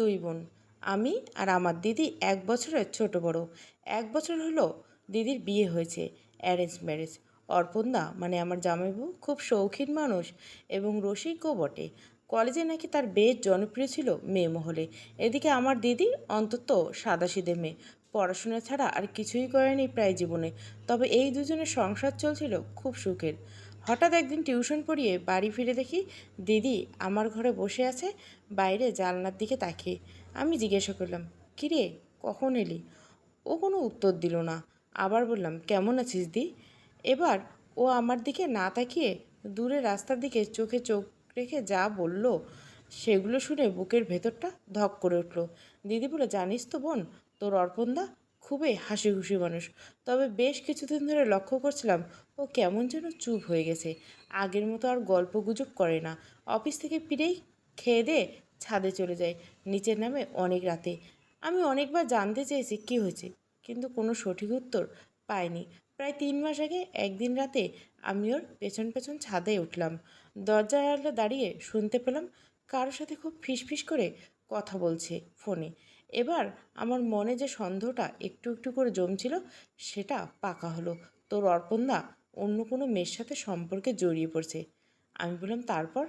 দুই বোন। আমি আর আমার দিদি এক বছরের ছোট বড়। এক বছর হলো দিদির বিয়ে হয়েছে অ্যারেঞ্জ ম্যারেজ অর্পণদা মানে আমার জামাইবাবু খুব শৌখিন মানুষ এবং রসিকও বটে। কলেজে নাকি তার বেশ জনপ্রিয় ছিল মেয়ে মহলে। এদিকে আমার দিদি অন্তত সাদাসিধে মেয়ে। পড়াশোনা ছাড়া আর কিছুই করেনি প্রায় জীবনে। তবে এই দুজনের সংসার চলছিল খুব সুখের। হঠাৎ একদিন টিউশন পড়িয়ে বাড়ি ফিরে দেখি, দিদি, আমার ঘরে বসে আছে, বাইরে জানলার দিকে তাকিয়ে। আমি জিজ্ঞাসা করলাম, কিরে, কখন এলি? ও কোনো উত্তর দিল না। আবার বললাম, কেমন আছিস দি? এবার ও আমার দিকে না তাকিয়ে দূরে রাস্তার দিকে চোখে চোখ রেখে যা বলল, সেগুলো শুনে বুকের ভেতরটা ধক করে উঠল। দিদি বলে, জানিস তো বোন, তোর অর্পণদা খুবই হাসি খুশি মানুষ। তবে বেশ কিছুদিন ধরে লক্ষ্য করছিলাম, ও কেমন যেন চুপ হয়ে গেছে। আগের মতো আর গল্প গুজব করে না। অফিস থেকে ফিরেই খেয়ে দিয়ে ছাদে চলে যায়। নিচের নামে অনেক রাতে। আমি অনেকবার জানতে চেয়েছি কী হয়েছে, কিন্তু কোনো সঠিক উত্তর পাইনি। প্রায় তিন মাস আগে একদিন রাতে আমি ওর পেছন পেছন ছাদে উঠলাম। দরজার আড়ালে দাঁড়িয়ে শুনতে পেলাম কারোর সাথে খুব ফিসফিস করে কথা বলছে ফোনে। এবার আমার মনে যে সন্দেহটা একটু একটু করে জমছিল, সেটা পাকা হলো। তোর অর্পণদা অন্য কোনো মেয়ের সাথে সম্পর্কে জড়িয়ে পড়ছে। আমি বললাম, তারপর?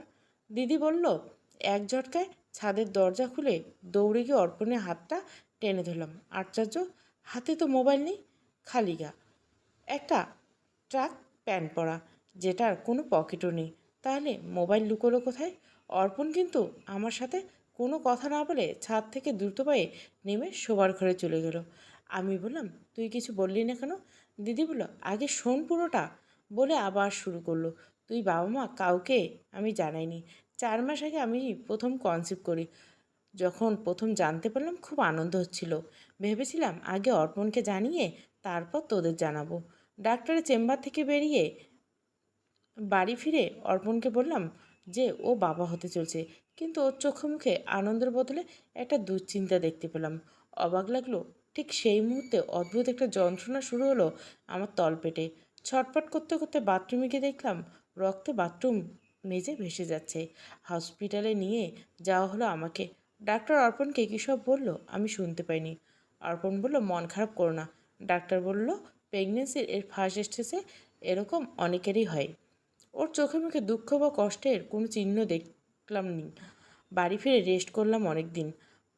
দিদি বলল, এক ঝটকায় ছাদের দরজা খুলে দৌড়ে গিয়ে অর্পণের হাতটা টেনে ধরলাম। আশ্চর্য, হাতে তো মোবাইল নেই, খালি গা। একটা ট্রাক প্যান্ট পরা, যেটার কোনো পকেটও নেই। তাহলে মোবাইল লুকোলো কোথায়? অর্পণ কিন্তু আমার সাথে কোনো কথা না বলে ছাদ থেকে দ্রুত পায়ে নেমে শোবার ঘরে চলে গেল। আমি বললাম, তুই কিছু বললি না কেন? দিদি বলল, আগে শোন পুরোটা। বলে আবার শুরু করল। তুই বাবা মা, কাউকে আমি জানাইনি। চার মাস আগে আমি প্রথম কনসিভ করি। যখন প্রথম জানতে পারলাম, খুব আনন্দ হচ্ছিল। ভেবেছিলাম, আগে অর্পণকে জানিয়ে তারপর তোদের জানাব। ডাক্তারের চেম্বার থেকে বেরিয়ে বাড়ি ফিরে অর্পণকে বললাম যে ও বাবা হতে চলছে। কিন্তু ওর চোখে মুখে আনন্দের বদলে একটা দুশ্চিন্তা দেখতে পেলাম। অবাক লাগল, ঠিক সেই মুহূর্তে অদ্ভুত একটা যন্ত্রণা শুরু হলো আমার তলপেটে। ছটপট করতে করতে বাথরুমে গিয়ে দেখলাম, রক্তে বাথরুম মেজে ভেসে যাচ্ছে। হসপিটালে নিয়ে যাওয়া হলো আমাকে। ডাক্তার অর্পণকে কী সব বলল, আমি শুনতে পাইনি। অর্পণ বলল, মন খারাপ করো না। ডাক্তার বলল প্রেগনেন্সির এর ফার্স্ট স্টেজে এরকম অনেকেরই হয়। ওর চোখে মুখে দুঃখ বা কষ্টের কোনো চিহ্ন দেখলাম নি। বাড়ি ফিরে রেস্ট করলাম অনেক দিন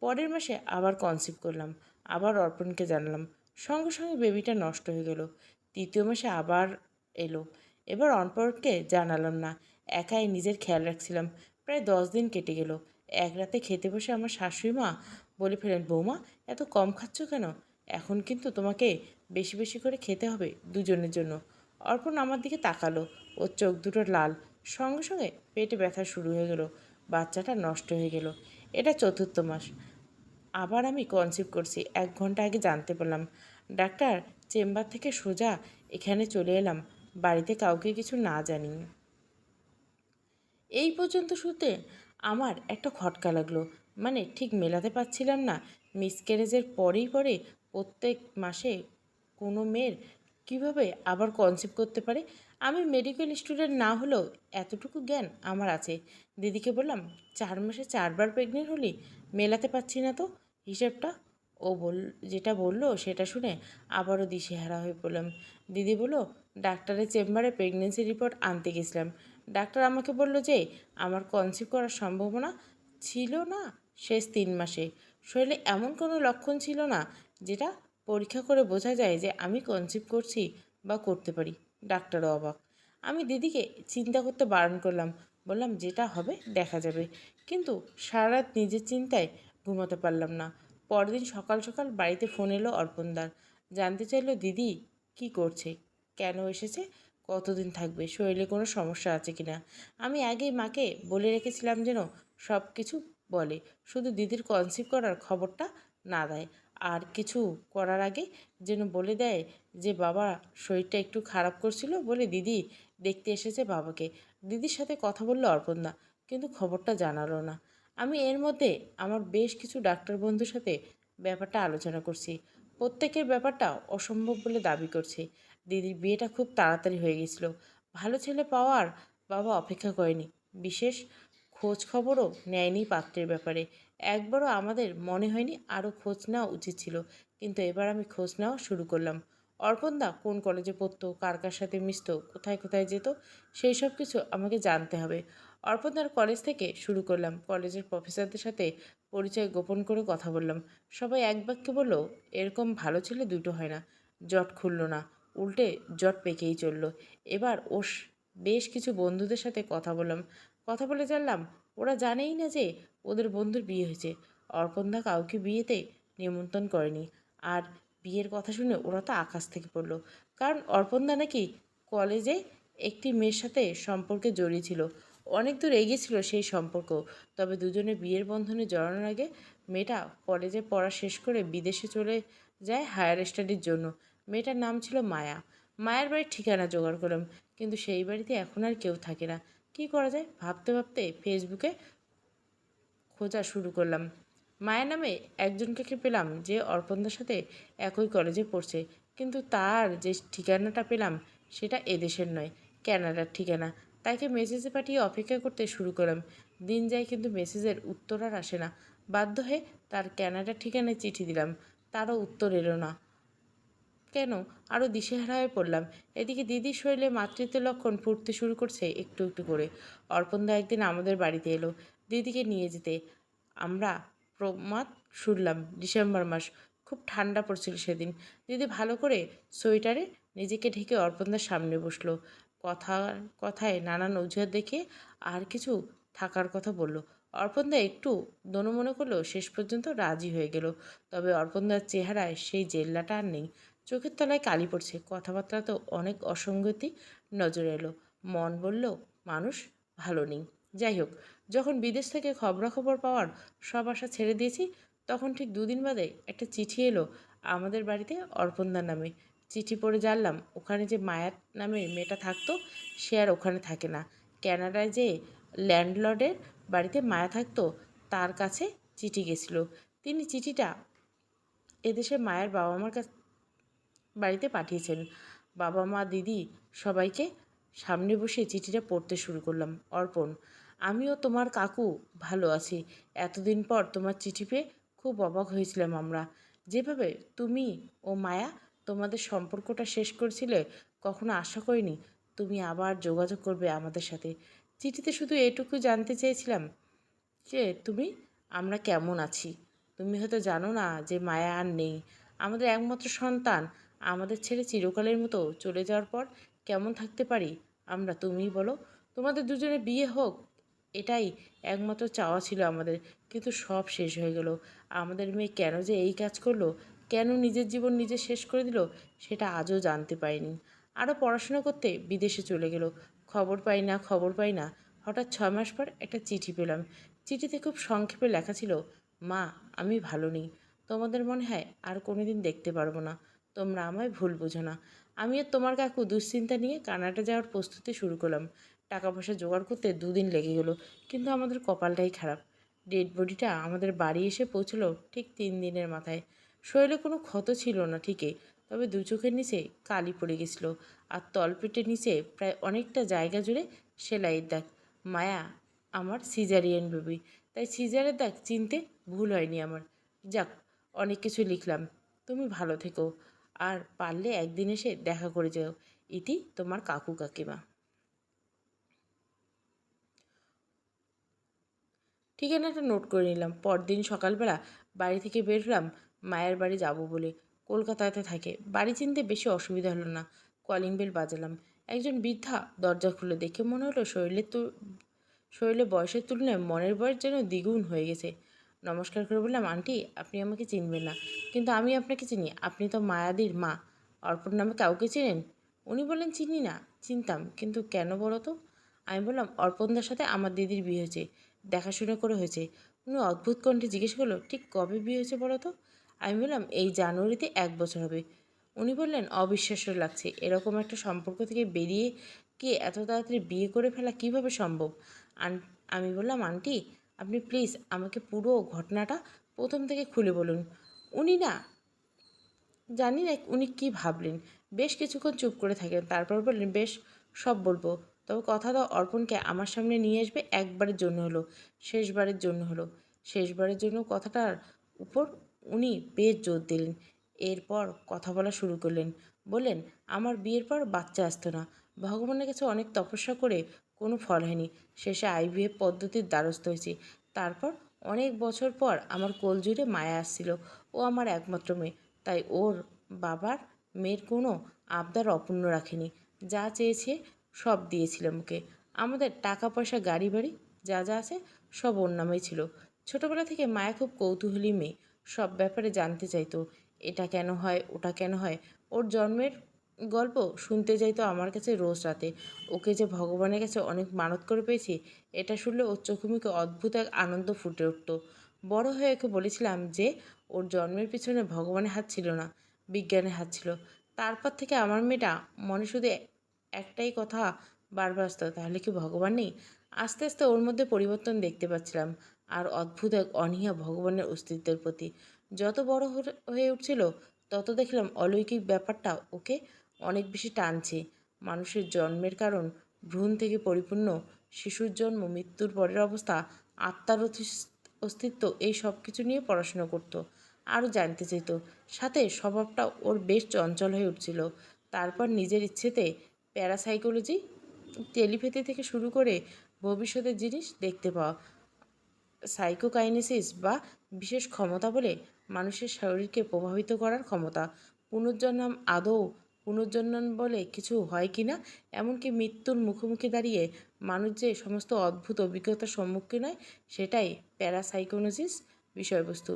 পরের মাসে আবার কনসিভ করলাম, আবার অর্পণকে জানলাম। সঙ্গে সঙ্গে বেবিটা নষ্ট হয়ে গেল। তৃতীয় মাসে আবার এলো। এবার অর্পণকে জানালাম না, একাই নিজের খেয়াল রাখছিলাম। প্রায় দশ দিন কেটে গেল। এক রাতে খেতে বসে আমার শাশুড়ি মা বলে ফেলেন, বৌমা, এত কম খাচ্ছ কেন? এখন কিন্তু তোমাকে বেশি বেশি করে খেতে হবে দুজনের জন্য। অর্পণ আমার দিকে তাকালো। ওর চোখ দুটো লাল। সঙ্গে সঙ্গে পেটে ব্যথা শুরু হয়ে গেল। বাচ্চাটা নষ্ট হয়ে গেল। এটা চতুর্থ মাস। আবার আমি কনসিভ করছি। এক ঘণ্টা আগে জানতে পারলাম। ডাক্তার, চেম্বার থেকে সোজা এখানে চলে এলাম। বাড়িতে কাউকে কিছু না জানিয়ে। এই পর্যন্ত শুতে আমার একটা খটকা লাগল। মানে ঠিক মেলাতে পারছিলাম না। মিসক্যারেজের পরেই পরে প্রত্যেক মাসে কোনো মেয়ের কীভাবে আবার কনসিভ করতে পারে? আমি মেডিকেল স্টুডেন্ট না হলেও এতটুকু জ্ঞান আমার আছে। দিদিকে বললাম, চার মাসে চারবার প্রেগনেন্ট হলি, মেলাতে পারছি না তো? হিসেবটা ও বল, যেটা বলল সেটা শুনে আবারও দিশেহারা হয়ে পড়লাম। দিদি বলল, ডাক্তারের চেম্বারে প্রেগনেন্সি রিপোর্ট আনতে গেছিলাম। ডাক্তার আমাকে বলল যে, আমার কনসিভ করার সম্ভাবনা ছিল না শেষ তিন মাসে। শরীরে এমন কোনো লক্ষণ ছিল না, যেটা পরীক্ষা করে বোঝা যায় যে আমি কনসিভ করছি বা করতে পারি। ডাক্তারও অবাক। আমি দিদিকে চিন্তা করতে বারণ করলাম। বললাম, যেটা হবে দেখা যাবে। কিন্তু সারা রাত নিজের চিন্তায় ঘুমাতে পারলাম না। পরদিন সকাল সকাল বাড়িতে ফোন এলো অর্পণদার। জানতে চাইলো, দিদি, কি করছে? কেন এসেছে? কতদিন থাকবে? শরীরে কোনো সমস্যা আছে কিনা আমি আগেই মাকে বলে রেখেছিলাম যেন সব কিছু বলে। শুধু দিদির কনসিভ করার খবরটা না দেয়। আর কিছু করার আগে যেন বলে দেয় যে, বাবা, শরীরটা একটু খারাপ করছিল বলে দিদি দেখতে এসেছে বাবাকে। দিদির সাথে কথা বলল অর্পণদা, কিন্তু খবরটা জানালো না। আমি এর মধ্যে আমার বেশ কিছু ডাক্তার বন্ধুর সাথে ব্যাপারটা আলোচনা করছি। প্রত্যেকের ব্যাপারটা অসম্ভব বলে দাবি করছে। দিদির বিয়েটা খুব তাড়াতাড়ি হয়ে গেছিল। ভালো ছেলে পাওয়ার বাবা অপেক্ষা করেনি। বিশেষ খোঁজ খবরও নেয়নি পাত্রের ব্যাপারে। একবারও আমাদের মনে হয়নি আরও খোঁজ নেওয়া উচিত ছিল। কিন্তু এবার আমি খোঁজ নেওয়া শুরু করলাম। অর্পণদা কোন কলেজে পড়তো, কার কার সাথে মিশতো, কোথায় কোথায় যেত, সেই সব কিছু আমাকে জানতে হবে। অর্পণদার কলেজ থেকে শুরু করলাম। কলেজের প্রফেসরদের সাথে পরিচয় গোপন করে কথা বললাম। সবাই এক বাক্যে বলল, এরকম ভালো ছেলে দুটো হয় না। জট খুলল না। উল্টে জট পেকেই চলল। এবার ওস, বেশ কিছু বন্ধুদের সাথে কথা বললাম। কথা বলে জানলাম, ওরা জানেই না যে ওদের বন্ধুর বিয়ে হয়েছে। অর্পণদা কাউকে বিয়েতে নিমন্ত্রণ করেনি। আর বিয়ের কথা শুনে ওরা তো আকাশ থেকে পড়ল। কারণ অর্পণদা নাকি কলেজে একটি মেয়ের সাথে সম্পর্কে জড়িয়েছিল অনেক দূর এগিয়েছিল সেই সম্পর্ক। তবে দুজনে বিয়ের বন্ধনে জড়ানোর আগে মেয়েটা কলেজে পড়া শেষ করে বিদেশে চলে যায় হায়ার স্টাডির জন্য। মেয়েটার নাম ছিল মায়া। মায়ের বাড়ির ঠিকানা জোগাড় করলাম, কিন্তু সেই বাড়িতে এখন আর কেউ থাকে না। কি করা যায়? ভাবতে ভাবতে ফেসবুকে খোঁজা শুরু করলাম। মায়ের নামে একজনকে পেলাম যে অর্পণদার সাথে একই কলেজে পড়ছে। কিন্তু তার যে ঠিকানাটা পেলাম, সেটা এদেশের নয় ক্যানাডার ঠিকানা। তাকে মেসেজে পাঠিয়ে অপেক্ষা করতে শুরু করলাম। দিন যায় কিন্তু মেসেজের উত্তর আর আসে না। বাধ্য হয়ে তার ক্যানাডার ঠিকানায় চিঠি দিলাম। তারও উত্তর এলো না। কেন? আরও দিশেহারা হয়ে পড়লাম। এদিকে দিদির শরীরে মাতৃত্ব লক্ষণ ফুটতে শুরু করছে একটু একটু করে। অর্পণদা একদিন আমাদের বাড়িতে এলো। দিদিকে নিয়ে যেতে আমরা প্রমাদ শুনলাম ডিসেম্বর মাস। খুব ঠান্ডা পড়ছিল সেদিন। দিদি ভালো করে সোয়েটারে নিজেকে ঢেকে অর্পণদার সামনে বসল। কথা কথায় নানান অজুহাত দেখে আর কিছু থাকার কথা বলল। অর্পণদা একটু দনু মনে করলেও শেষ পর্যন্ত রাজি হয়ে গেল। তবে অর্পণদার চেহারায় সেই জেল্লাটা আর নেই। চোখের তলায় কালি পড়ছে। কথাবার্তা তো অনেক অসঙ্গতি নজরে এলো। মন বলল, মানুষ ভালো নেই। যাই হোক, যখন বিদেশ থেকে খবরাখবর পাওয়ার সব আশা ছেড়ে দিয়েছি, তখন ঠিক দুদিন বাদে একটা চিঠি এলো আমাদের বাড়িতে অর্পণদার নামে। চিঠি পড়ে জানলাম, ওখানে যে মায়ার নামে মেয়েটা থাকতো, সে আর ওখানে থাকে না। ক্যানাডায় যে ল্যান্ডলর্ডের বাড়িতে মায়া থাকতো, তার কাছে চিঠি গেছিল। তিনি চিঠিটা এদেশে মায়ের বাবা মার কাছ বাড়িতে পাঠিয়েছেন। বাবা মা, দিদি সবাইকে সামনে বসে চিঠিটা পড়তে শুরু করলাম। অর্পণ, আমিও তোমার কাকু ভালো আছি। এতদিন পর তোমার চিঠি পেয়ে খুব অবাক হয়েছিলাম আমরা। যেভাবে তুমি ও মায়া তোমাদের সম্পর্কটা শেষ করেছিলে, কখনো আশা করিনি তুমি আবার যোগাযোগ করবে আমাদের সাথে। চিঠিতে শুধু এটুকু জানতে চেয়েছিলাম যে তুমি, আমরা কেমন আছি। তুমি হয়তো জানো না যে মায়া আর নেই। আমাদের একমাত্র সন্তান। আমাদের ছেড়ে চিরকালের মতো চলে যাওয়ার পর কেমন থাকতে পারি? আমরা তুমিই বলো। তোমাদের দুজনে বিয়ে হোক, এটাই একমাত্র চাওয়া ছিল আমাদের। কিন্তু সব শেষ হয়ে গেল। আমাদের মেয়ে কেন যে এই কাজ করল? কেন নিজের জীবন নিজে শেষ করে দিল? সেটা আজও জানতে পারিনি। আরও পড়াশোনা করতে বিদেশে চলে গেল। খবর পাই না, খবর পাই না। হঠাৎ ছয় মাস পর একটা চিঠি পেলাম। চিঠিতে খুব সংক্ষেপে লেখা ছিল, মা, আমি ভালো নেই। তোমাদের মনে হয় আর কোনোদিন দেখতে পারব না। তোমরা আমায় ভুল বুঝো না। আমি আর তোমার কাকু দুশ্চিন্তা নিয়ে কানাডা যাওয়ার প্রস্তুতি শুরু করলাম। টাকা পয়সা জোগাড় করতে দুদিন লেগে গেলো, কিন্তু আমাদের কপালটাই খারাপ। ডেড বডিটা আমাদের বাড়ি এসে পৌঁছলো ঠিক তিন দিনের মাথায়। শরীরে কোনো ক্ষত ছিল না ঠিকই, তবে দু চোখের নিচে কালি পড়ে গেছিল আর তলপেটের নিচে প্রায় অনেকটা জায়গা জুড়ে সেলাইয়ের দাগ। মায়া আমার সিজারিয়ান বেবি, তাই সিজারের দাগ চিনতে ভুল হয়নি আমার। যাক, অনেক কিছু লিখলাম। তুমি ভালো থেকো। আর পারলে একদিন এসে দেখা করে যাও। ইতি তোমার কাকু কাকিমা। ঠিকানাটা নোট করে নিলাম। পরদিন সকালবেলা বাড়ি থেকে বের হলাম, মায়ের বাড়ি যাব বলে। কলকাতাতে থাকে। বাড়ি চিনতে বেশি অসুবিধা হলো না। কলিং বেল বাজালাম। একজন বৃদ্ধা দরজা খুলে দেখে মনে হলো শরীরের তু শরীরে বয়সের তুলনায় মনের বয়স যেন দ্বিগুণ হয়ে গেছে। নমস্কার করে বললাম, আন্টি, আপনি আমাকে চিনবেন না। কিন্তু আমি আপনাকে চিনি। আপনি তো মায়াদির মা। অর্পণ নামে কাউকে চেনেন? উনি বললেন, চিনি না। চিনতাম। কিন্তু কেন বলো তো? আমি বললাম, অর্পণদার সাথে আমার দিদির বিয়ে হয়েছে। দেখাশোনা করে হয়েছে। উনি অদ্ভুত কণ্ঠে জিজ্ঞেস করল, ঠিক কবে বিয়ে হয়েছে বলো তো? আমি বললাম, এই জানুয়ারিতে এক বছর হবে। উনি বললেন, অবিশ্বাস্য লাগছে। এরকম একটা সম্পর্ক থেকে বেরিয়ে কি এত তাড়াতাড়ি বিয়ে করে ফেলা কীভাবে সম্ভব? আন, আমি বললাম, আন্টি আপনি প্লিজ আমাকে পুরো ঘটনাটা প্রথম থেকে খুলে বলুন। উনি না, জানি না উনি কি ভাবলেন। বেশ কিছুক্ষণ চুপ করে থাকেন, তারপর বললেন, বেশ, সব বলব। তবে কথা দাও অর্পণকে আমার সামনে নিয়ে আসবে, একবারের জন্য হলো, শেষবারের জন্য হলো। শেষবারের জন্য কথাটার উপর উনি বেশ জোর দিলেন। এরপর কথা বলা শুরু করলেন। বললেন, আমার বিয়ের পর বাচ্চা আসতো না। ভগবানের কাছে অনেক তপস্যা করে কোনো ফল হয়নি। শেষে আইভিএফ পদ্ধতির দ্বারস্থ হয়েছি। তারপর অনেক বছর পর আমার কোল জুড়ে মায়া আসছিল। ও আমার একমাত্র মেয়ে। তাই ওর বাবার মেয়ের কোনো আবদার অপূর্ণ রাখেনি। যা চেয়েছে সব দিয়েছিলাম ওকে আমাদের টাকা পয়সা গাড়ি বাড়ি যা যা আছে সব ওর নামেই ছিল। ছোটোবেলা থেকে মায়া খুব কৌতূহলী মেয়ে। সব ব্যাপারে জানতে চাইতো। এটা কেন হয়, ওটা কেন হয়? ওর জন্মের গল্প শুনতে যাইতো আমার কাছে রোজ রাতে। ওকে যে ভগবানের কাছে অনেক মানত করে পেয়েছি, এটা শুনলে ওর চোখে মুখে অদ্ভুত এক আনন্দ ফুটে উঠত। বড় হয়ে ওকে বলেছিলাম যে, ওর জন্মের পিছনে ভগবানের হাত ছিল না, বিজ্ঞানের হাত ছিল। তারপর থেকে আমার মেয়েটা মনে শুধু একটাই কথা বারবার আসতো, তাহলে কি ভগবান নেই? আস্তে আস্তে ওর মধ্যে পরিবর্তন দেখতে পাচ্ছিলাম, আর অদ্ভুত এক অনীহা ভগবানের অস্তিত্বের প্রতি। যত বড় হয়ে উঠছিল, তত দেখলাম অলৌকিক ব্যাপারটা ওকে অনেক বেশি টানছে। মানুষের জন্মের কারণ, ভ্রূণ থেকে পরিপূর্ণ, শিশুর জন্ম, মৃত্যুর পরের অবস্থা, আত্মার অস্তিত্ব, এই সব কিছু নিয়ে পড়াশোনা করতো। আরও জানতে চেত সাথে স্বভাবটা ওর বেশ চঞ্চল হয়ে উঠছিল। তারপর নিজের ইচ্ছেতে প্যারাসাইকোলজি, টেলিপ্যাথি থেকে শুরু করে ভবিষ্যতের জিনিস দেখতে পাওয়া। সাইকোকাইনেসিস বা বিশেষ ক্ষমতা বলে মানুষের শরীরকে প্রভাবিত করার ক্ষমতা, পুনর্জন্ম আদৌ পুনর্জন্ম বলে কিছু হয় কি না? এমনকি মৃত্যুর মুখোমুখি দাঁড়িয়ে মানুষ যে সমস্ত অদ্ভুত অভিজ্ঞতার সম্মুখীন হয়, সেটাই প্যারাসাইকোনোসিস বিষয়বস্তু।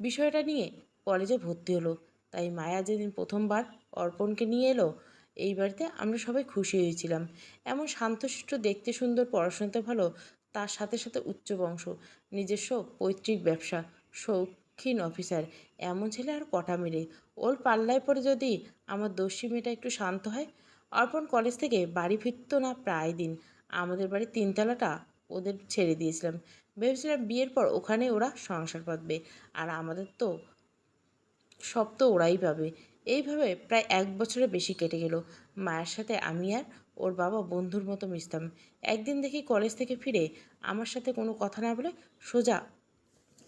বিষয়টা নিয়ে কলেজে ভর্তি হলো। তাই মায়া যেদিন প্রথমবার অর্পণকে নিয়ে এলো, এই বাড়িতে আমরা সবাই খুশি হয়েছিলাম। এমন শান্তশিষ্ট, দেখতে সুন্দর, পড়াশোনাতে ভালো, তার সাথে সাথে উচ্চ বংশ, নিজস্ব পৈতৃক ব্যবসা শৌখিন অফিসার, এমন ছেলে আর কটা মিলে ওর পাল্লায় পড়ে যদি আমার দস্যি মেয়েটা একটু শান্ত হয়? অর্পণ কলেজ থেকে বাড়ি ফিরত না প্রায় দিন। আমাদের বাড়ির তিনতলাটা ওদের ছেড়ে দিয়েছিলাম। ভেবেছিলাম বিয়ের পর ওখানে ওরা সংসার পাতবে আর আমাদের তো সব তো ওরাই পাবে। এইভাবে প্রায় এক বছরের বেশি কেটে গেল। মায়ের সাথে আমি আর ওর বাবা বন্ধুর মতো মিশতাম। একদিন দেখি কলেজ থেকে ফিরে আমার সাথে কোনো কথা না বলে সোজা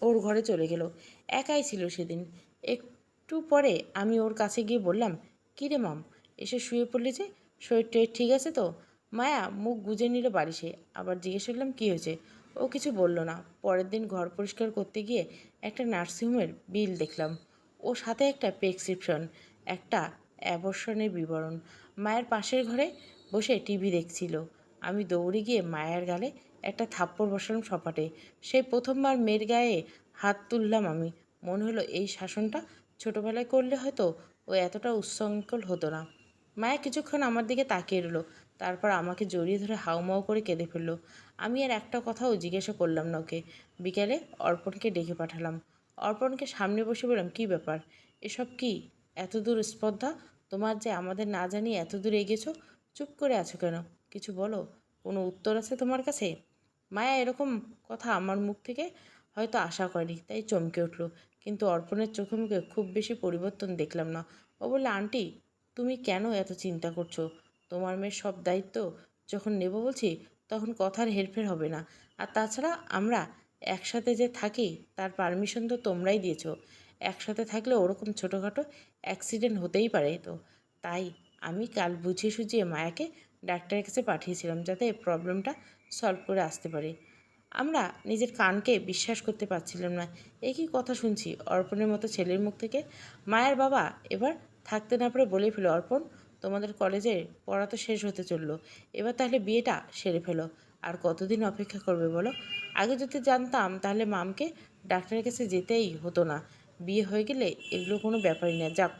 ওর ঘরে চলে গেল। একাই ছিল সেদিন। একটু পরে আমি ওর কাছে গিয়ে বললাম, কী রে মাম, এসে শুয়ে পড়লি যে? শরীর টরীর ঠিক আছে তো? মায়া মুখ গুজে নিল বাড়িসে আবার জিজ্ঞেস করলাম, কী হয়েছে? ও কিছু বলল না। পরের দিন ঘর পরিষ্কার করতে গিয়ে একটা নার্সিংহোমের বিল দেখলাম। ও সাথে একটা প্রেসক্রিপশন, একটা অ্যাবর্ষণের বিবরণ। মায়ের পাশের ঘরে বসে টিভি দেখছিল। আমি দৌড়ে গিয়ে মায়ের গালে একটা থাপ্পড় বসালাম সপাটে। সেই প্রথমবার মেয়ের গায়ে হাত তুললাম আমি। মনে হলো এই শাসনটা ছোটোবেলায় করলে হয়তো ও এতটা উচ্ছৃঙ্খল হতো না। মায়া কিছুক্ষণ আমার দিকে তাকিয়ে রইল, তারপর আমাকে জড়িয়ে ধরে হাউমাউ করে কেঁদে ফেলল। আমি আর একটা কথাও জিজ্ঞাসা করলাম না ওকে। বিকেলে অর্পণকে ডেকে পাঠালাম। অর্পণকে সামনে বসে বললাম, কী ব্যাপার? এসব কি? এত দূর স্পর্ধা? তোমার যে আমাদের না জানিয়ে এত দূর এগেছো? চুপ করে আছো কেন? কিছু বলো? কোনো উত্তর আছে তোমার কাছে? মায়া এরকম কথা আমার মুখ থেকে হয়তো আশা করেনি, তাই চমকে উঠল। কিন্তু অর্পণের চোখে মুখে খুব বেশি পরিবর্তন দেখলাম না। ও বললে, আন্টি, তুমি কেন এত চিন্তা করছ? তোমার মেয়ের সব দায়িত্ব যখন নেব বলছি, তখন কথার হেরফের হবে না। আর তাছাড়া আমরা একসাথে যে থাকি, তার পারমিশন তো তোমরাই দিয়েছ। একসাথে থাকলে ওরকম ছোটোখাটো অ্যাক্সিডেন্ট হতেই পারে তো। তাই আমি কাল বুঝিয়ে সুঝিয়ে মায়াকে ডাক্তারের কাছে পাঠিয়েছিলাম, যাতে প্রবলেমটা সলভ করে আসতে পারে। আমরা নিজের কানকে বিশ্বাস করতে পারছিলাম না। একই কথা শুনছি অর্পণের মতো ছেলের মুখ থেকে। মায়ের বাবা এবার থাকতে না পারে বলে ফেলো অর্পণ, তোমাদের কলেজে পড়া তো শেষ হতে চলল। এবার তাহলে বিয়েটা সেরে ফেলো। আর কতদিন অপেক্ষা করবে বলো? আগে যদি জানতাম তাহলে মামকে ডাক্তারের কাছে যেতেই হতো না। বিয়ে হয়ে গেলে এগুলো কোনো ব্যাপারই না। যাক,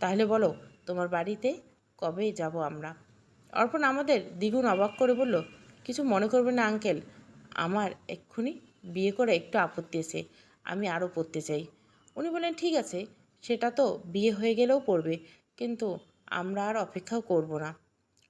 তাহলে বলো, তোমার বাড়িতে কবে যাব আমরা? অর্পণ আমাদের দ্বিগুণ অবাক করে বলল, কিছু মনে করবে না, আঙ্কেল। আমার এক্ষুনি বিয়ে করে একটু আপত্তি এসে আমি আরও পড়তে চাই। উনি বললেন, ঠিক আছে, সেটা তো বিয়ে হয়ে গেলেও পড়বে, কিন্তু আমরা আর অপেক্ষাও করব না।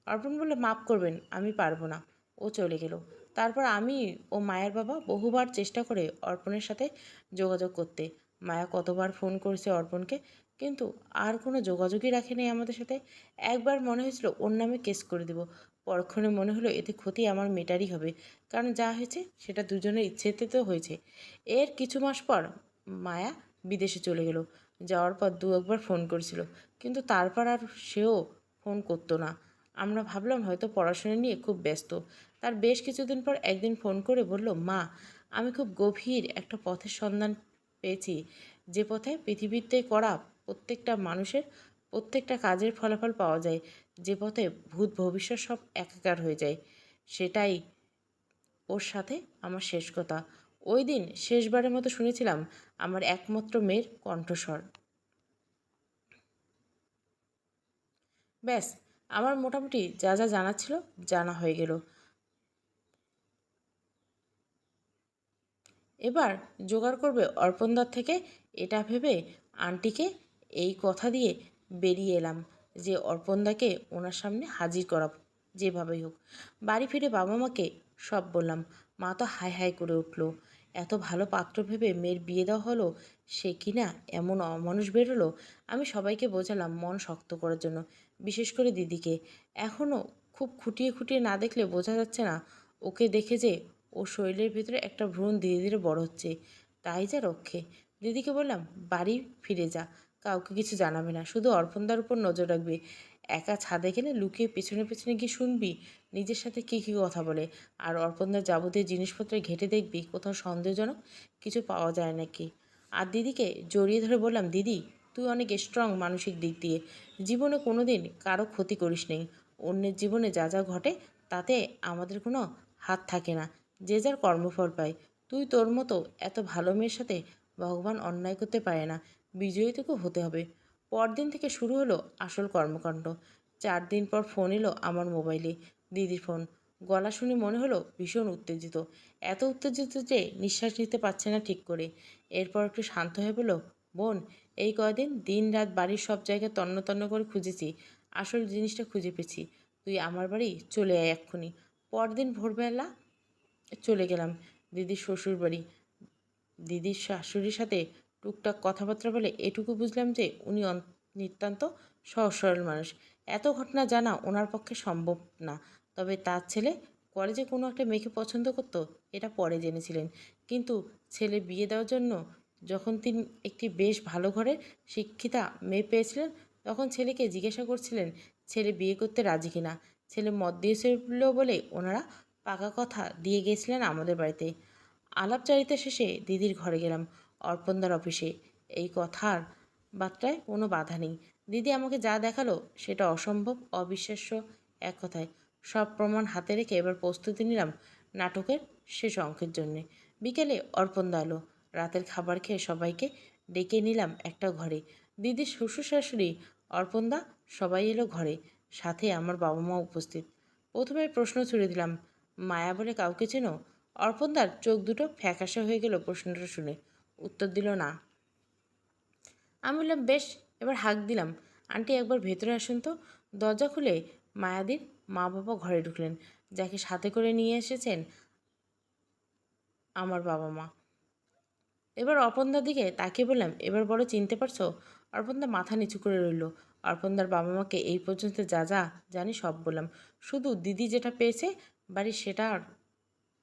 অর্পণ বললে, মাফ করবেন, আমি পারব না। ও চলে গেল। তারপর আমি ও মায়ের বাবা বহুবার চেষ্টা করে অর্পণের সাথে যোগাযোগ করতে। মায়া কতবার ফোন করেছে অর্পণকে, কিন্তু আর কোনো যোগাযোগই রাখেনি আমাদের সাথে। একবার মনে হয়েছিল, ওর নামে কেস করে দেব। পরক্ষণে মনে হলো এতে ক্ষতি আমার মেটারই হবে। কারণ যা হয়েছে, সেটা দুজনের ইচ্ছেতে তো হয়েছে। এর কিছু মাস পর মায়া বিদেশে চলে গেল। যাওয়ার পর দু একবার ফোন করেছিল। কিন্তু তারপর আর সেও ফোন করতো না। আমরা ভাবলাম হয়তো পড়াশোনা নিয়ে খুব ব্যস্ত। তার বেশ কিছুদিন পর একদিন ফোন করে বলল, মা, আমি খুব গভীর একটা পথের সন্ধান পেয়েছি। যে পথে পৃথিবীতে করা প্রত্যেকটা মানুষের প্রত্যেকটা কাজের ফলাফল পাওয়া যায়। যে পথে ভূত ভবিষ্যৎ সব একাকার হয়ে যায়, সেটাই ওর সাথে আমার শেষ কথা। ওই দিন শেষবারের মতো শুনেছিলাম আমার একমাত্র মেয়ের কণ্ঠস্বর। ব্যাস, আমার মোটামুটি যা যা জানা ছিল জানা হয়ে গেল। এবার জোগাড় করবে অর্পণদার থেকে, এটা ভেবে আন্টিকে এই কথা দিয়ে বেরিয়ে এলাম। যে অর্পণদাকে ওনার সামনে হাজির করাবো যেভাবেই হোক। বাড়ি ফিরে বাবা মাকে সব বললাম। মা তো হাই হাই করে উঠল। এত ভালো পাত্র ভেবে মেয়ের বিয়ে দেওয়া হলো, সে কি না এমন অমানুষ বেরোলো আমি সবাইকে বোঝালাম মন শক্ত করার জন্য, বিশেষ করে দিদিকে। এখনও খুব খুঁটিয়ে খুঁটিয়ে না দেখলে বোঝা যাচ্ছে না, ওকে দেখে যে ও শরীরের ভিতরে একটা ভ্রূণ ধীরে ধীরে বড় হচ্ছে। তাই যা রক্ষে। দিদিকে বললাম, বাড়ি ফিরে যা। কাউকে কিছু জানাবে না। শুধু অর্পণদার উপর নজর রাখবি। একা ছাদে গেলে লুকিয়ে পেছনে পেছনে গিয়ে শুনবি নিজের সাথে কী কী কথা বলে। আর অর্পণদার যাবতীয় জিনিসপত্রে ঘেটে দেখবি কোথাও সন্দেহজনক কিছু পাওয়া যায় নাকি। আর দিদিকে জড়িয়ে ধরে বললাম, দিদি, তুই অনেক স্ট্রং মানসিক দিক দিয়ে। জীবনে কোনো দিন কারও ক্ষতি করিস নেই অন্যের জীবনে যা যা ঘটে তাতে আমাদের কোনো হাত থাকে না। যে যার কর্মফল পায়। তুই তোর মতো এত ভালো মেয়ের সাথে ভগবান অন্যায় করতে পারে না। বিজয়ী তোকে হতে হবে। পরদিন থেকে শুরু হলো আসল কর্মকাণ্ড। চার দিন পর ফোন এলো আমার মোবাইলে। দিদির ফোন। গলা শুনে মনে হলো ভীষণ উত্তেজিত। এত উত্তেজিত যে নিঃশ্বাস নিতে পারছে না ঠিক করে। এরপর একটু শান্ত হয়ে বলল, বোন, এই কয়দিন? দিন রাত বাড়ির সব জায়গায় তন্ন তন্ন করে খুঁজেছি। আসল জিনিসটা খুঁজে পেয়েছি। তুই আমার বাড়ি চলে আয় এক্ষুনি। পরদিন ভোরবেলা চলে গেলাম। দিদির শ্বশুর বাড়ি দিদির শাশুড়ির সাথে টুকটাক কথাবার্তা বলে এটুকু বুঝলাম যে উনি নিতান্ত সহজ সরল মানুষ। এত ঘটনা জানা ওনার পক্ষে সম্ভব না। তবে তার ছেলে কলেজে কোনো একটা মেয়েকে পছন্দ করতো, এটা পরে জেনেছিলেন। কিন্তু ছেলে বিয়ে দেওয়ার জন্য যখন তিনি একটি বেশ ভালো ঘরের শিক্ষিতা মেয়ে পেয়েছিলেন, তখন ছেলেকে জিজ্ঞাসা করছিলেন, ছেলে বিয়ে করতে রাজি কিনা? ছেলে মত দিয়েছিল বলে ওনারা পাকা কথা দিয়ে গিয়েছিলেন আমাদের বাড়িতে। আলাপচারিতা শেষে দিদির ঘরে গেলাম। অর্পণদার অফিসে। এই কথার বার্তায় কোনো বাধা নেই। দিদি আমাকে যা দেখাল, সেটা অসম্ভব, অবিশ্বাস্য এক কথায়। সব প্রমাণ হাতে রেখে এবার প্রস্তুতি নিলাম নাটকের শেষ অঙ্কের জন্যে। বিকেলে অর্পণদা এলো। রাতের খাবার খেয়ে সবাইকে ডেকে নিলাম একটা ঘরে। দিদির শ্বশুর শাশুড়ি অর্পণদা সবাই এলো ঘরে, সাথে আমার বাবা মা উপস্থিত। প্রথমে প্রশ্ন ছুড়ে দিলাম, মায়া বলে কাউকে চেনো? অর্পণদার চোখ দুটো ফ্যাকাশে হয়ে গেল প্রশ্নটা শুনে। উত্তর দিল না। আমি বললাম, বেশ, এবার হাঁক দিলাম। আন্টি একবার ভেতরে আসুন তো। দরজা খুলে মায়াদির মা বাবা ঘরে ঢুকলেন। যাকে সাথে করে নিয়ে এসেছেন আমার বাবা মা। এবার অর্পণদার দিকে তাকিয়ে বললাম, এবার বড় চিনতে পারছ? অর্পণদা মাথা নিচু করে রইল। অর্পণদার বাবা মাকে এই পর্যন্ত যা যা জানি সব বললাম। শুধু দিদি যেটা পেয়েছে বাড়ি সেটা আর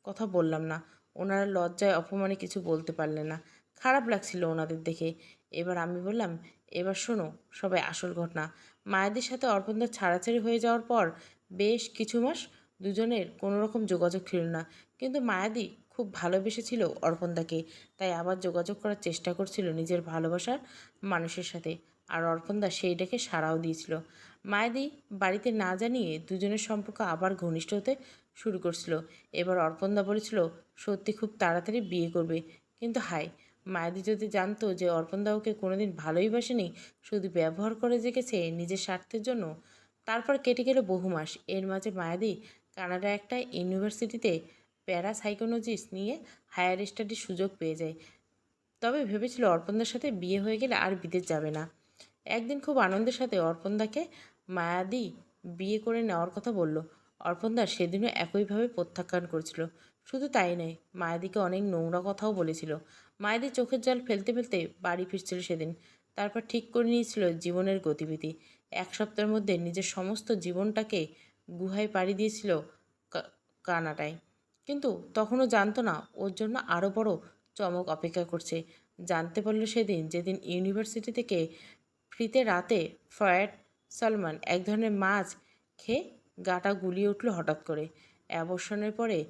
কথা বললাম না। ওনারা লজ্জায় অপমানে কিছু বলতে পারলেন না। খারাপ লাগছিল ওনাদের দেখে। এবার আমি বললাম, এবার শোনো, সবাই আসল ঘটনা। মায়াদের সাথে অর্পণদার ছাড়াছাড়ি হয়ে যাওয়ার পর বেশ কিছু মাস দুজনের কোনো রকম যোগাযোগ ছিল না। কিন্তু মায়াদি খুব ভালোবেসেছিল অর্পণদাকে। তাই আবার যোগাযোগ করার চেষ্টা করছিল নিজের ভালোবাসার মানুষের সাথে। আর অর্পণদা সেই ডেকে সাড়াও দিয়েছিল। মায়াদি বাড়িতে না জানিয়ে দুজনের সম্পর্ক আবার ঘনিষ্ঠ হতে শুরু করছিল। এবার অর্পণদা বলেছিল, সত্যি খুব তাড়াতাড়ি বিয়ে করবে। কিন্তু হাই মায়াদি যদি জানতো যে অর্পণদা ওকে কোনোদিন ভালোই বাসেনি, শুধু ব্যবহার করে জেগেছে নিজের স্বার্থের জন্য, তারপর কেটে গেল বহু মাস। এর মাঝে মায়াদি কানাডা একটা ইউনিভার্সিটিতে প্যারাসাইকোলজিস্ট নিয়ে হায়ার স্টাডির সুযোগ পেয়ে যায়। তবে ভেবেছিল অর্পণদার সাথে বিয়ে হয়ে গেলে আর বিদেশ যাবে না। একদিন খুব আনন্দের সাথে অর্পণদাকে মায়াদি বিয়ে করে নেওয়ার কথা বলল। অর্পণদা সেদিনও একইভাবে প্রত্যাখ্যান করেছিল। শুধু তাই নয়, মায়াদিকে অনেক নোংরা কথাও বলেছিল। মায়াদি চোখের জল ফেলতে ফেলতে বাড়ি ফিরছিল সেদিন। তারপর ঠিক করে নিয়েছিল জীবনের গতিবিধি। এক সপ্তাহের মধ্যে নিজের সমস্ত জীবনটাকে গুহায় পাড়ি দিয়েছিল কা- কানাডায়। কিন্তু তখনও জানতো না ওর জন্য আরও বড় চমক অপেক্ষা করছে। জানতে পারল সেদিন যেদিন ইউনিভার্সিটি থেকে ফ্রিতে রাতে ফ্রায়েড সালমান এক ধরনের মাছ খেয়ে গাটা গুলিয়ে উঠল হঠাৎ করে। অ্যাবর্ষণের পরে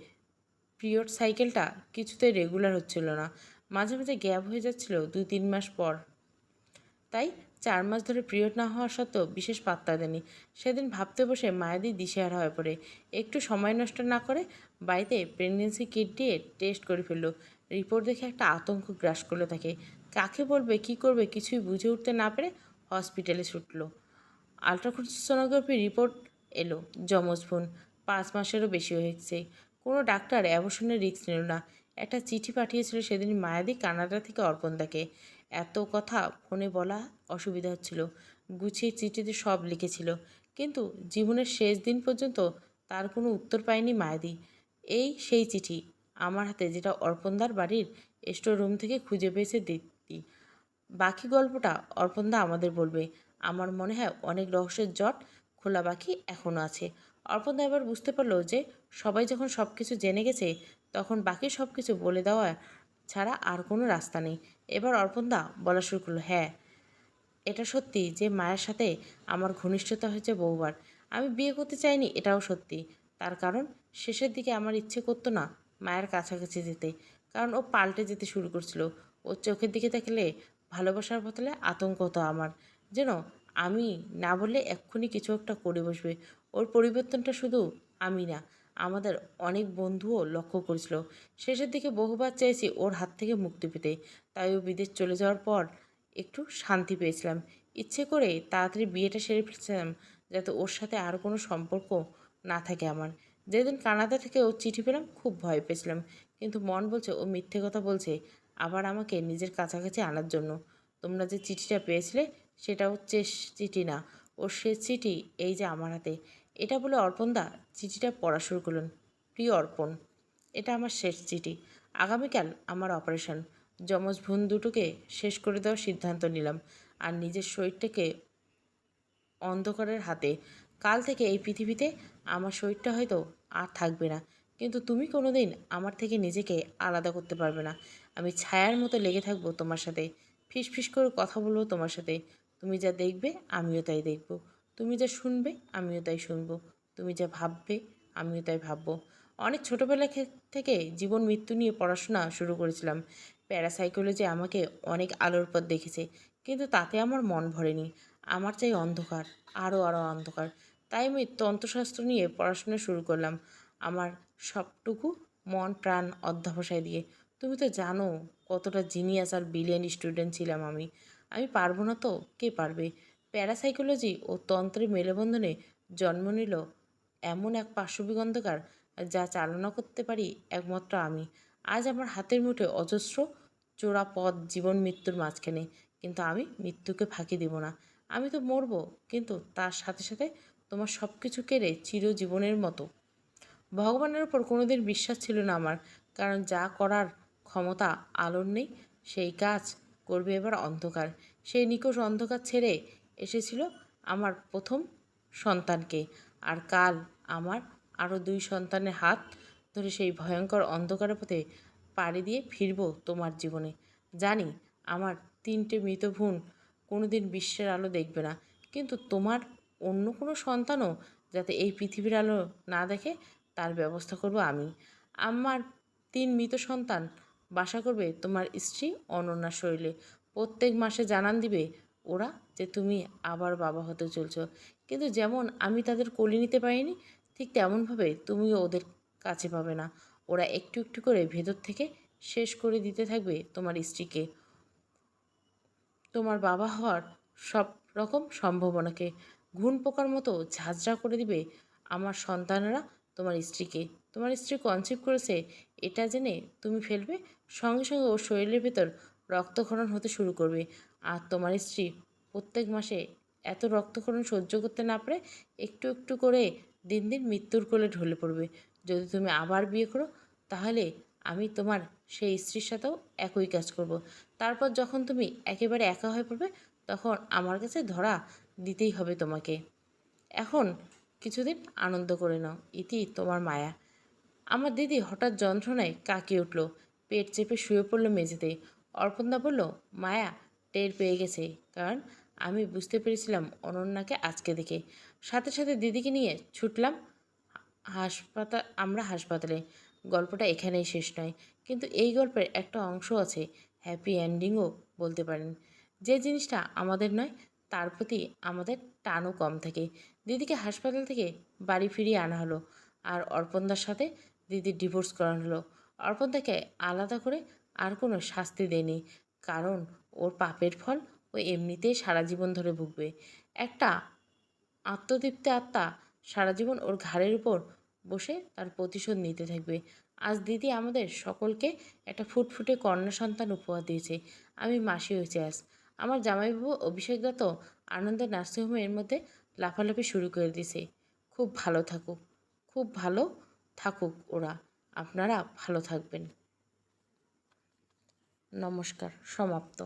পিরিয়ড সাইকেলটা কিছুতে রেগুলার হচ্ছিল না। মাঝে মাঝে গ্যাপ হয়ে যাচ্ছিল দুই তিন মাস পর। তাই চার মাস ধরে পিরিয়ড না হওয়া সত্ত্বেও বিশেষ পাত্তা দেনি সেদিন ভাবতে বসে মায়াদি দিশেহারা হয়ে পড়ে। একটু সময় নষ্ট না করে বাড়িতে প্রেগনেন্সি কিট দিয়ে টেস্ট করে ফেলল। রিপোর্ট দেখে একটা আতঙ্ক গ্রাস করল তাকে। কাকে বলবে, কি করবে কিছুই বুঝে উঠতে না পেরে হসপিটালে ছুটলো। আলট্রাসোনোগ্রাফি রিপোর্ট এলো। যমজ বোন পাঁচ মাসেরও বেশি হয়েছে। কোনো ডাক্তার অ্যাবর্ষণের রিস্ক নিল না। একটা চিঠি পাঠিয়েছিল সেদিন মায়াদি কানাডা থেকে অর্পণদাকে। এত কথা ফোনে বলা অসুবিধা হচ্ছিল। গুছিয়ে চিঠিতে সব লিখেছিল। কিন্তু জীবনের শেষ দিন পর্যন্ত তার কোনো উত্তর পায়নি মায়াদি। এই সেই চিঠি আমার হাতে যেটা অর্পণদার বাড়ির স্টোর রুম থেকে খুঁজে পেয়েছে দীপ্তি। বাকি গল্পটা অর্পণদা আমাদের বলবে। আমার মনে হয় অনেক রহস্যের জট খোলা বাকি এখনও আছে। অর্পণদা এবার বুঝতে পারল যে সবাই যখন সব কিছু জেনে গেছে তখন বাকি সব কিছু বলে দেওয়া ছাড়া আর কোনো রাস্তা নেই। এবার অর্পণদা বলা শুরু করল হ্যাঁ এটা সত্যি যে মায়ের সাথে আমার ঘনিষ্ঠতা হয়েছে বহুবার। আমি বিয়ে করতে চাইনি, এটাও সত্যি। তার কারণ, শেষের দিকে আমার ইচ্ছে করতো না মায়ের কাছাকাছি যেতে। কারণ ও পাল্টে যেতে শুরু করছিল। ওর চোখের দিকে তাকলে ভালোবাসার বদলে আতঙ্ক হতো আমার। যেন আমি না বললে এক্ষুনি কিছু একটা করে বসবে। ওর পরিবর্তনটা শুধু আমি না আমাদের অনেক বন্ধুও লক্ষ্য করেছিল। শেষের দিকে বহুবার চেয়েছি ওর হাত থেকে মুক্তি পেতে। তাই ও বিদেশ চলে যাওয়ার পর একটু শান্তি পেয়েছিলাম। ইচ্ছে করে তাড়াতাড়ি বিয়েটা সেরে ফেলছিলাম যাতে ওর সাথে আর কোনো সম্পর্ক না থাকে আমার। যেদিন কানাডা থেকে ও চিঠি পেলাম, খুব ভয় পেয়েছিলাম। কিন্তু মন বলছে ও মিথ্যে কথা বলছে আবার আমাকে নিজের কাছাকাছি আনার জন্য। তোমরা যে চিঠিটা পেয়েছিলে সেটা হচ্ছে চিঠি না। ওর সে চিঠি এই যে আমার হাতে। এটা বলে অর্পণদা চিঠিটা পড়া শুরু করলেন। প্রিয় অর্পণ, এটা আমার শেষ চিঠি। আগামীকাল আমার অপারেশন। যমজ ভুন দুটোকে শেষ করে দেওয়ার সিদ্ধান্ত নিলাম আর নিজের শরীরটাকে অন্ধকারের হাতে। কাল থেকে এই পৃথিবীতে আমার শরীরটা হয়তো আর থাকবে না, কিন্তু তুমি কোনোদিন আমার থেকে নিজেকে আলাদা করতে পারবে না। আমি ছায়ার মতো লেগে থাকব তোমার সাথে। ফিস ফিস করে কথা বলব তোমার সাথে। তুমি যা দেখবে আমিও তাই দেখব। তুমি যা শুনবে, আমিও তাই শুনব। তুমি যা ভাববে, আমিও তাই ভাববো। অনেক ছোটোবেলা থেকে জীবন মৃত্যু নিয়ে পড়াশোনা শুরু করেছিলাম। প্যারাসাইকোলজি আমাকে অনেক আলোর পথ দেখেছে, কিন্তু তাতে আমার মন ভরেনি। আমার চাই অন্ধকার আরও আরও অন্ধকার। তাই আমি তন্ত্রশাস্ত্র নিয়ে পড়াশোনা শুরু করলাম। আমার সবটুকু মন, প্রাণ অধ্যাবসায় দিয়ে। তুমি তো জানো কতটা জিনিয়াস আর বিলিয়ন স্টুডেন্ট ছিলাম আমি। আমি পারব না তো, কে পারবে? প্যারাসাইকোলজি ও তন্ত্রের মেলবন্ধনে জন্ম নিল এমন এক পার্শ্ববিক অন্ধকার যা চালনা করতে পারি একমাত্র আমি। আজ আমার হাতের মুঠে অজস্র চোরা পথ জীবন মৃত্যুর মাঝখানে, কিন্তু আমি মৃত্যুকে ফাঁকি দেব না। আমি তো মরবো, কিন্তু তার সাথে সাথে তোমার সব কিছু কেড়ে চিরজীবনের মতো। ভগবানের উপর কোনোদিন বিশ্বাস ছিল না আমার, কারণ যা করার ক্ষমতা আলোর নেই, সেই কাজ করবে এবার অন্ধকার। সেই নিকষ অন্ধকার ছেড়ে এসেছিল আমার প্রথম সন্তানকে। আর কাল আমার আরও দুই সন্তানের হাত ধরে সেই ভয়ঙ্কর অন্ধকারের পথে পাড়ি দিয়ে ফিরবো তোমার জীবনে। জানি আমার তিনটে মৃত ভুন কোনোদিন বিশ্বের আলো দেখবে না, কিন্তু তোমার অন্য কোনো সন্তানও যাতে এই পৃথিবীর আলো না দেখে তার ব্যবস্থা করব আমি। আমার তিন মৃত সন্তান বাসা করবে তোমার স্ত্রী অনন্যা শরীরে। প্রত্যেক মাসে জানান দিবে ওরা যে তুমি আবার বাবা হতে চলছ। কিন্তু যেমন আমি তাদের কোলে নিতে পারিনি, ঠিক তেমনভাবে তুমিও ওদের কাছে পাবে না। ওরা একটু একটু করে ভেতর থেকে শেষ করে দিতে থাকবে তোমার স্ত্রীকে। তোমার বাবা হওয়ার সব রকম সম্ভাবনাকে ঘুণ পোকার মতো ঝাঁঝরা করে দিবে আমার সন্তানরা তোমার স্ত্রীকে। তোমার স্ত্রী কনসিভ করেছে, এটা জেনে তুমি ফেলবে, সঙ্গে সঙ্গে ওর শরীরের ভেতর রক্তক্ষরণ হতে শুরু করবে। আর তোমার স্ত্রী প্রত্যেক মাসে এত রক্তক্ষরণ সহ্য করতে না পারে, একটু একটু করে দিন দিন মৃত্যুর কোলে ঢলে পড়বে। যদি তুমি আবার বিয়ে করো, তাহলে আমি তোমার সেই স্ত্রীর সাথেও একই কাজ করব। তারপর যখন তুমি একেবারে একা হয়ে পড়বে, তখন আমার কাছে ধরা দিতেই হবে তোমাকে। এখন কিছুদিন আনন্দ করে নাও, ইতি তোমার মায়া। আমার দিদি হঠাৎ যন্ত্রণায় কাকিয়ে উঠল, পেট চেপে শুয়ে পড়ল মেঝেতে। অর্পণদা বলল, মায়া, টের পেয়ে গেছে, কারণ আমি বুঝতে পেরেছিলাম অনন্যাকে আজকে দেখে। সাথে সাথে দিদিকে নিয়ে ছুটলাম হাসপাতাল আমরা হাসপাতালে। গল্পটা এখানেই শেষ নয়, কিন্তু এই গল্পের একটা অংশ আছে, হ্যাপি এন্ডিংও বলতে পারেন। যে জিনিসটা আমাদের নয়, তার প্রতি আমাদের টানও কম থাকে। দিদিকে হাসপাতাল থেকে বাড়ি ফিরিয়ে আনা হলো, আর অর্পণদার সাথে দিদির ডিভোর্স করানো হলো। অর্পণদাকে আলাদা করে আর কোনো শাস্তি দেয়নি, কারণ ওর পাপের ফল ও এমনিতেই সারা জীবন ধরে ভুগবে। একটা আত্মতৃপ্তি আত্মা সারা জীবন ওর ঘাড়ের উপর বসে তার প্রতিশোধ নিতে থাকবে। আজ দিদি আমাদের সকলকে একটা ফুটফুটে কন্যা সন্তান উপহার দিয়েছে। আমি মাসি হয়েছি আজ। আমার জামাইবাবু অভিষেক দত্ত আনন্দের নার্সিংহোমের মধ্যে লাফালাফি শুরু করে দিয়েছে। খুব ভালো থাকুক, খুব ভালো থাকুক ওরা। আপনারা ভালো থাকবেন। নমস্কার, সমাপ্ত।